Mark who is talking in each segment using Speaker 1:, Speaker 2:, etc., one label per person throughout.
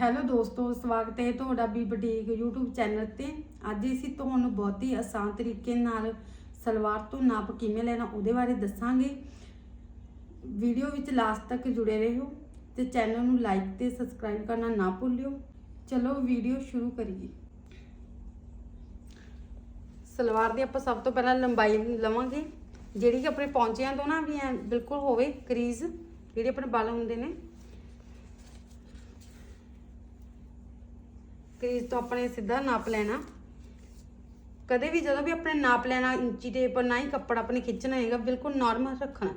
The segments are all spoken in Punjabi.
Speaker 1: ਹੈਲੋ ਦੋਸਤੋ, ਸਵਾਗਤ ਹੈ ਤੁਹਾਡਾ ਬੀ ਬਟੀਕ YouTube ਚੈਨਲ ਤੇ। ਅੱਜ ਅਸੀਂ ਤੁਹਾਨੂੰ ਬਹੁਤ ਹੀ ਆਸਾਨ ਤਰੀਕੇ ਨਾਲ ਸਲਵਾਰ ਤੋਂ ਨਾਪ ਕਿਵੇਂ ਲੈਣਾ ਉਹਦੇ ਬਾਰੇ ਦੱਸਾਂਗੇ। ਵੀਡੀਓ ਵਿੱਚ ਲਾਸਟ ਤੱਕ ਜੁੜੇ ਰਹੋ ਤੇ ਚੈਨਲ ਨੂੰ ਲਾਈਕ ਤੇ ਸਬਸਕ੍ਰਾਈਬ ਕਰਨਾ ਨਾ ਭੁੱਲਿਓ। ਚਲੋ ਵੀਡੀਓ ਸ਼ੁਰੂ ਕਰੀਏ। ਸਲਵਾਰ ਦੀ ਆਪਾਂ ਸਭ ਤੋਂ ਪਹਿਲਾਂ ਲੰਬਾਈ ਲਵਾਂਗੇ। ਜਿਹੜੀ ਕਿ ਆਪਣੇ ਪੌਂਚਿਆਂ ਤੋਂ ਨਾ ਵੀ ਐ ਬਿਲਕੁਲ ਹੋਵੇ ਕਰੀਜ਼, ਜਿਹੜੇ ਆਪਣੇ ਬਲ ਹੁੰਦੇ ਨੇ। ਕਰੀਜ਼ ਤੋਂ ਆਪਣੇ ਸਿੱਧਾ ਨਾਪ ਲੈਣਾ। ਕਦੇ ਵੀ ਜਦੋਂ ਵੀ ਆਪਣੇ ਨਾਪ ਲੈਣਾ, ਇੰਚੀ ਟੇਪ ਪਰ ਨਾ ਹੀ ਕੱਪੜਾ ਆਪਣੇ ਖਿੱਚਣਾ ਹੈਗਾ, ਬਿਲਕੁਲ ਨਾਰਮਲ ਰੱਖਣਾ।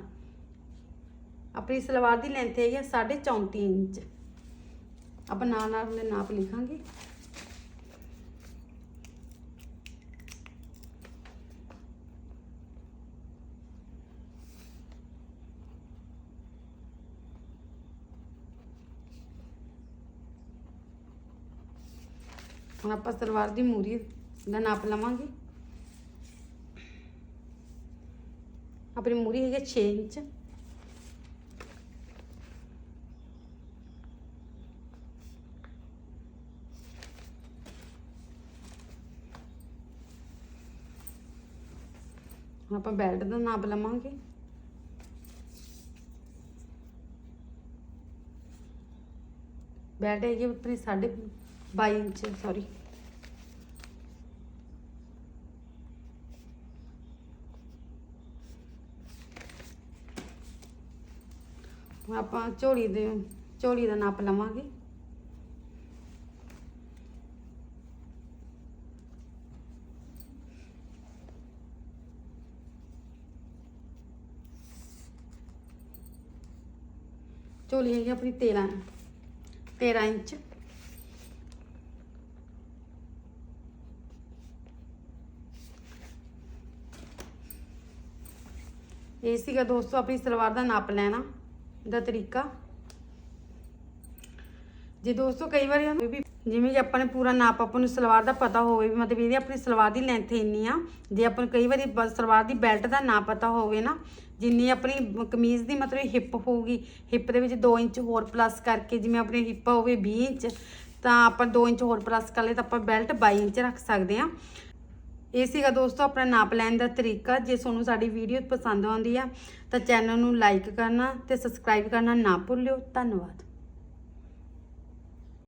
Speaker 1: ਆਪਣੀ ਸਲਵਾਰ ਦੀ ਲੈਂਥ ਹੈਗੀ 34.5 ਇੰਚ। ਆਪਾਂ ਨਾਲ ਨਾਲ ਨਾਪ ਲਿਖਾਂਗੇ। ਹੁਣ ਆਪਾਂ ਸਲਵਾਰ ਦੀ ਮੂਰੀ ਦਾ ਨਾਪ ਲਵਾਂਗੇ। ਆਪਣੀ ਮੂਰੀ ਹੈਗੀ 6 ਇੰਚ। ਹੁਣ ਆਪਾਂ ਬੈਲਟ ਦਾ ਨਾਪ ਲਵਾਂਗੇ। ਬੈਲਟ ਹੈਗੀ ਆਪਣੀ 22 ਇੰਚ ਸੌਰੀ ਆਪਾਂ ਝੋਲੀ ਦੇ, ਝੋਲੀ ਦਾ ਨਾਪ ਲਵਾਂਗੇ। ਝੋਲੀ ਹੈਗੀ ਆਪਣੀ 13 13 ਇੰਚ। ਇਹ ਸੀਗਾ ਦੋਸਤੋ ਆਪਣੀ ਸਲਵਾਰ ਦਾ ਨਾਪ ਲੈਣਾ ਦਾ ਤਰੀਕਾ। ਜੇ ਦੋਸਤੋ ਕਈ ਵਾਰੀ ਕੋਈ ਵੀ ਜਿਵੇਂ ਕਿ ਆਪਾਂ ਨੇ ਪੂਰਾ ਨਾਪ ਆਪਾਂ ਨੂੰ ਸਲਵਾਰ ਦਾ ਪਤਾ ਹੋਵੇ ਵੀ ਮਤਲਬ ਇਹਦੀ ਆਪਣੀ ਸਲਵਾਰ ਦੀ ਲੈਂਥ ਇੰਨੀ ਆ, ਜੇ ਆਪਾਂ ਨੂੰ ਕਈ ਵਾਰੀ ਬ- ਸਲਵਾਰ ਦੀ ਬੈਲਟ ਦਾ ਨਾਪ ਪਤਾ ਹੋਵੇ ਨਾ, ਜਿੰਨੀ ਆਪਣੀ ਕਮੀਜ਼ ਦੀ ਮਤਲਬ ਹਿੱਪ ਹੋਊਗੀ ਹਿੱਪ ਦੇ ਵਿੱਚ 2 ਇੰਚ ਹੋਰ ਪਲੱਸ ਕਰਕੇ ਜਿਵੇਂ ਆਪਣੀ ਹਿੱਪ ਹੋਵੇ 20 ਇੰਚ, ਤਾਂ ਆਪਾਂ 2 ਇੰਚ ਹੋਰ ਪਲੱਸ ਕਰ ਲਏ ਤਾਂ ਆਪਾਂ ਬੈਲਟ 22 ਇੰਚ ਰੱਖ ਸਕਦੇ ਆ। ਇਹ ਸੀਗਾ ਦੋਸਤੋ ਆਪਣਾ ਨਾਪ ਲੈਣ ਦਾ ਤਰੀਕਾ। ਜੇ ਤੁਹਾਨੂੰ ਸਾਡੀ ਵੀਡੀਓ ਪਸੰਦ ਆਉਂਦੀ ਆ ਤਾਂ ਚੈਨਲ ਨੂੰ ਲਾਈਕ ਕਰਨਾ ਤੇ ਸਬਸਕ੍ਰਾਈਬ ਕਰਨਾ ਨਾ ਭੁੱਲਿਓ। ਧੰਨਵਾਦ।